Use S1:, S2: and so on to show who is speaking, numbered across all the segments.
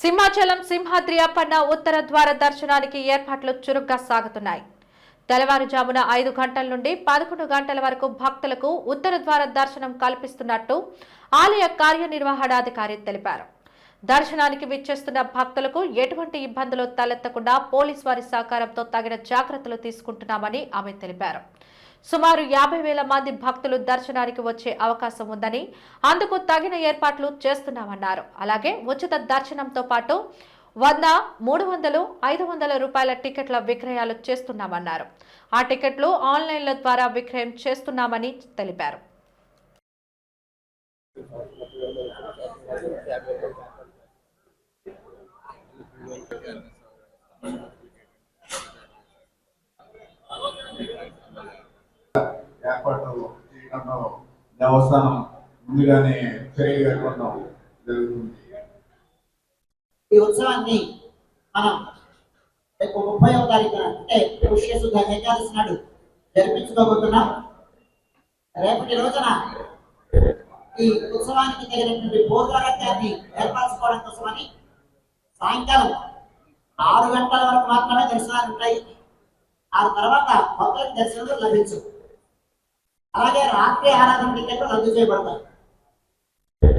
S1: సింహాచలం సింహాద్రి అప్పన్న ఉత్తర ద్వార దర్శనానికి ఏర్పాట్లు చురుగ్గా సాగుతున్నాయి. తెల్లవారుజామున ఐదు గంటల నుండి పదకొండు గంటల వరకు భక్తులకు ఉత్తర ద్వార దర్శనం కల్పిస్తున్నట్టు ఆలయ కార్యనిర్వహణాధికారి తెలిపారు. దర్శనానికి విచ్చేస్తున్న భక్తులకు ఎటువంటి ఇబ్బందులు తలెత్తకుండా పోలీస్ వారి సహకారంతో తగిన జాగ్రత్తలు తీసుకుంటున్నామని ఆమె తెలిపారు. సుమారు యాభై వేల మంది భక్తులు దర్శనానికి వచ్చే అవకాశం ఉందని అందుకు తగిన ఏర్పాట్లు చేస్తున్నామన్నారు. అలాగే ఉచిత దర్శనంతో పాటు వంద మూడు వందలు ఐదు వందల రూపాయల టికెట్ల విక్రయాలు చేస్తున్నామన్నారు. ఆ టికెట్లు ఆన్లైన్ల ద్వారా విక్రయం చేస్తున్నామని తెలిపారు.
S2: ఏర్పాట్లు చేయడంలో దేవస్థానం ముందుగానే చర్యలు కట్టుకోవడం జరుగుతుంది
S3: ఈ ఉత్సవాన్ని మనం రేపు ముప్పైవ తారీఖున అంటే పుష్యశుద్ధ ఏకాదశి నాడు జరిపించుకోబోతున్నాం. రేపటి రోజున ఈ ఉత్సవానికి తగినటువంటి భోజనాన్ని ఏర్పరచుకోవడం కోసమని సాయంకాలం ఆరు గంటల వరకు మాత్రమే దర్శనాలు ఉంటాయి. ఆ తర్వాత భక్తులకు దర్శనం లభించు అలాగే రాత్రి ఆరాధన టికెట్లు రద్దు చేయబడతాయి.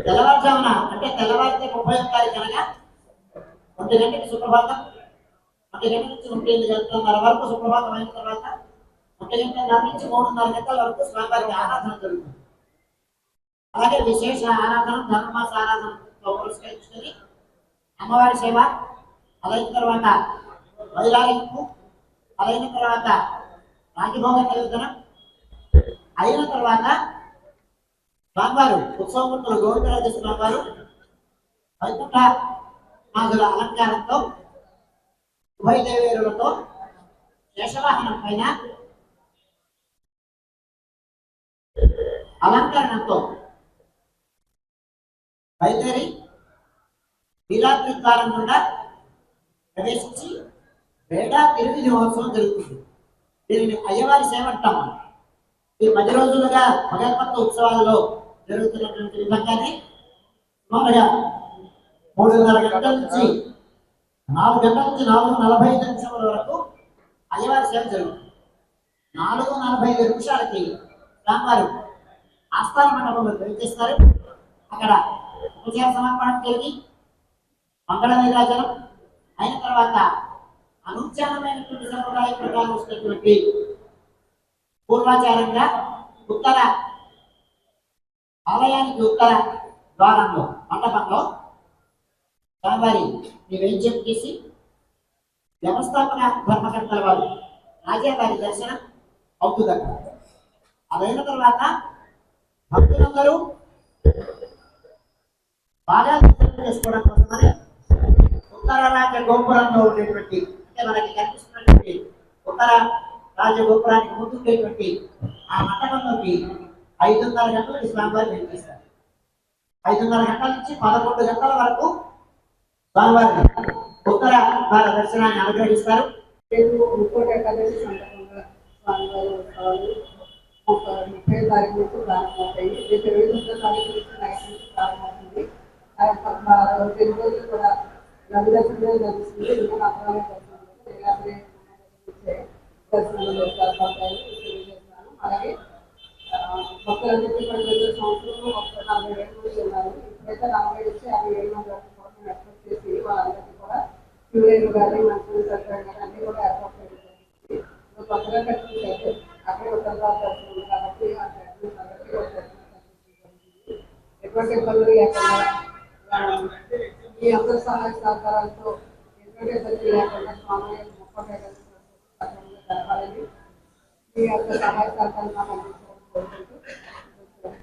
S3: తెల్లవారుజామున అంటే తెల్లవారితే ముప్పై తారీఖు అనగా ఒంటి గంటకి సుప్రభాతం. ఒంటి గంట నుంచి ఒంటి ఎనిమిది వరకు సుప్రభాతం అయిన తర్వాత ఒంటి గంటన్నర నుంచి మూడున్నర గంటల వరకు స్వామివారికి ఆరాధన జరుగుతుంది. అలాగే విశేష ఆరాధన ధనుర్మాస ఆరాధనతో పురస్కరించుకొని అమ్మవారి సేవ అదైన తర్వాత వైరాగింపు అదైన తర్వాత రాగిభోగ నివేదన అయిన తర్వాత స్వామివారు ఉత్సవమూర్తులు గోవిందరాజు స్వామివారు వైకుంఠ నాగుల అలంకారంతో ఉభయదేవేరులతో శేషవాహనం పైన అలంకరణతో బయలుదేరి నీలాద్రి ద్వారం గుండా ప్రవేశించి వేడా తిరుగు మహోత్సవం జరుగుతుంది. దీనిని అయ్యవారి సేవ అంటాం ఈ మధ్య రోజులుగా భగవత్త ఉత్సవాలలో జరుగుతున్నటువంటి విధంగానే మామూలుగా మూడున్నర గంటల నుంచి నాలుగు గంటల నుంచి నాలుగు నలభై ఐదు నిమిషాల వరకు అయ్యవారి సేవ జరుగుతుంది. నాలుగు నలభై ఐదు నిమిషాలకి రామారు ఆస్థాన మండపంలో ప్రవేశిస్తారు అక్కడ ఉపచార సమర్పణం జరిగి మంగళ నీరాజనం అయిన తర్వాత అనుచారమైనటువంటి సంప్రదాయ ప్రకారం వస్తున్నటువంటి పూర్వాచారంగా ఉత్తర ఆలయానికి ఉత్తర ద్వారంలో మండపంలో స్వామివారి నివేద్యం చేసి వ్యవస్థాపన ధర్మకర్తల వారు రాజా వారి దర్శనం అవుతుందట. అదైన తర్వాత భక్తులందరూ బాగా దర్శనం చేసుకోవడం కోసమని ఉత్తర రాజ గోపురంలో ఉండేటువంటి అంటే మనకి కనిపిస్తున్నటువంటి ఉత్తర రాజగోపురానికి ముందు ఉండేటువంటి ఆ మండపంలోకి ఐదున్నర గంటలకు స్వామివారి వెంకటేశారు ఐదున్నర గంటల నుంచి పదకొండు గంటల వరకు స్వామివారిని ఉత్తర వారి దర్శనాన్ని అనుగ్రహిస్తారు
S4: రేపు ఏకాదశి సందర్భంగా స్వామివారి ఉత్సవాలు ముప్పై తారీఖు నుంచి ప్రారంభమవుతాయి రేపు ఇరవై తొమ్మిదో తారీఖు నుంచి నైట్ నుంచి ప్రారంభమవుతుంది రెండు రోజులు కూడా నది దర్శనం లభిస్తుంది ఇంకా నమ్మకమైన దర్శనాలు ఏర్పాటు తెలియజేస్తున్నాను అలాగే ఆ, భక్తులందరికీ కూడా రెండు సంవత్సరంలో ఒక నలభై ఏడు మంది ఉన్నారు ఇప్పుడైతే నలభై నుంచి యాభై ఏడు మంది వరకు కూడా ఎక్స్పెక్ట్ చేసి వాళ్ళందరికీ కూడా క్యూరేలు కానీ మంచి సత్యం కానీ అన్ని కూడా ఏర్పాటు చేయడం జరిగింది ఇప్పుడు కొత్తగా కట్టించారు అక్కడ ఉత్తర దర్శనం ఉంది కాబట్టి ఆ దర్శనం అందరికీ ఒక దర్శనం కల్పించడం జరిగింది. ఎటువంటి ఇబ్బందులు లేకుండా ఆ, ఈ అందరి సహాయ సహకారాలతో ఎటువంటి ఇబ్బందులు లేకుండా స్వామి ముప్పై Iya, kesalahan-kesalahan